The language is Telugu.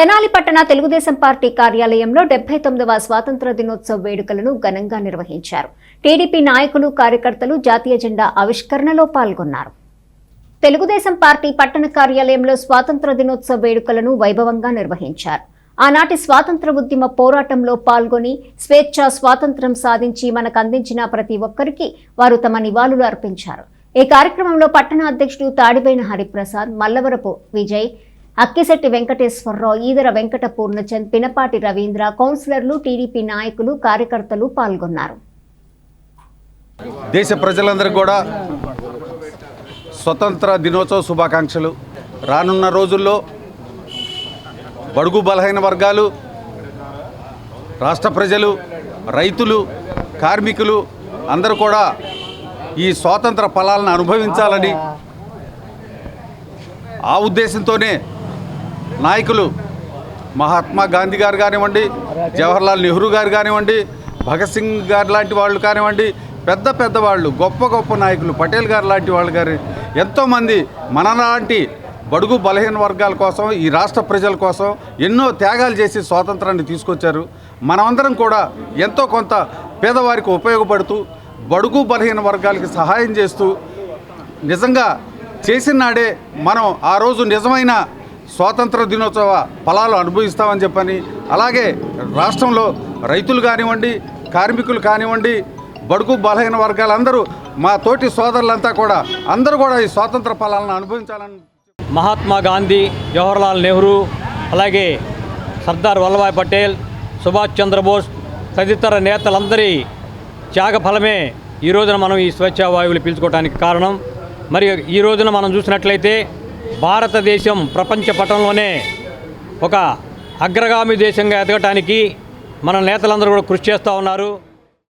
తెనాలి పట్టణ తెలుగుదేశం పార్టీ కార్యాలయంలో డెబ్బై తొమ్మిదవ స్వాతంత్ర దినోత్సవ వేడుకలను ఘనంగా నిర్వహించారు. టీడీపీ నాయకులు కార్యకర్తలు జాతీయ జెండా ఆవిష్కరణలో పాల్గొన్నారు. తెలుగుదేశం పార్టీ పట్టణ కార్యాలయంలో స్వాతంత్ర దినోత్సవ వేడుకలను వైభవంగా నిర్వహించారు. ఆనాటి స్వాతంత్ర ఉద్యమ పోరాటంలో పాల్గొని స్వేచ్ఛ స్వాతంత్రం సాధించి మనకు అందించిన ప్రతి ఒక్కరికి వారు తమ నివాళులు అర్పించారు. ఈ కార్యక్రమంలో పట్టణ అధ్యక్షుడు తాడిబైన హరిప్రసాద్ మల్లవరపు విజయ్ అక్కిశెట్టి వెంకటేశ్వరరావు ఈదర వెంకట పూర్ణచంద్ పినపాటి రవీంద్ర కౌన్సిలర్లు టీడీపీ నాయకులు కార్యకర్తలు పాల్గొన్నారు. దేశ ప్రజలందరికీ కూడా స్వతంత్ర దినోత్సవ శుభాకాంక్షలు. రానున్న రోజుల్లో బడుగు బలహీన వర్గాలు రాష్ట్ర ప్రజలు రైతులు కార్మికులు అందరూ కూడా ఈ స్వాతంత్ర ఫలాలను అనుభవించాలని ఆ ఉద్దేశంతోనే నాయకులు మహాత్మా గాంధీ గారు కానివ్వండి జవహర్లాల్ నెహ్రూ గారు కానివ్వండి భగత్ సింగ్ గారు లాంటి వాళ్ళు కానివ్వండి పెద్ద పెద్ద వాళ్ళు గొప్ప గొప్ప నాయకులు పటేల్ గారు లాంటి వాళ్ళు గారు ఎంతోమంది మన లాంటి బడుగు బలహీన వర్గాల కోసం ఈ రాష్ట్ర ప్రజల కోసం ఎన్నో త్యాగాలు చేసి స్వాతంత్రాన్ని తీసుకొచ్చారు. మనమందరం కూడా ఎంతో కొంత పేదవారికి ఉపయోగపడుతూ బడుగు బలహీన వర్గాలకి సహాయం చేస్తూ నిజంగా చేసిన నాడే మనం ఆ రోజు నిజమైన స్వాతంత్ర దినోత్సవ ఫలాలు అనుభవిస్తామని చెప్పని అలాగే రాష్ట్రంలో రైతులు కానివ్వండి కార్మికులు కానివ్వండి బడుగు బలహీన వర్గాలందరూ మా తోటి సోదరులంతా కూడా అందరూ కూడా ఈ స్వాతంత్ర ఫలాలను అనుభవించాలని మహాత్మా గాంధీ జవహర్లాల్ నెహ్రూ అలాగే సర్దార్ వల్లభాయ్ పటేల్ సుభాష్ చంద్రబోస్ తదితర నేతలందరి త్యాగ ఫలమే ఈ రోజున మనం ఈ స్వేచ్ఛావాయువులు పీల్చుకోవడానికి కారణం. మరి ఈ రోజున మనం చూసినట్లయితే భారతదేశం ప్రపంచ పటంలోనే ఒక అగ్రగామి దేశంగా ఎదగటానికి మన నేతలందరూ కూడా కృషి చేస్తూ ఉన్నారు.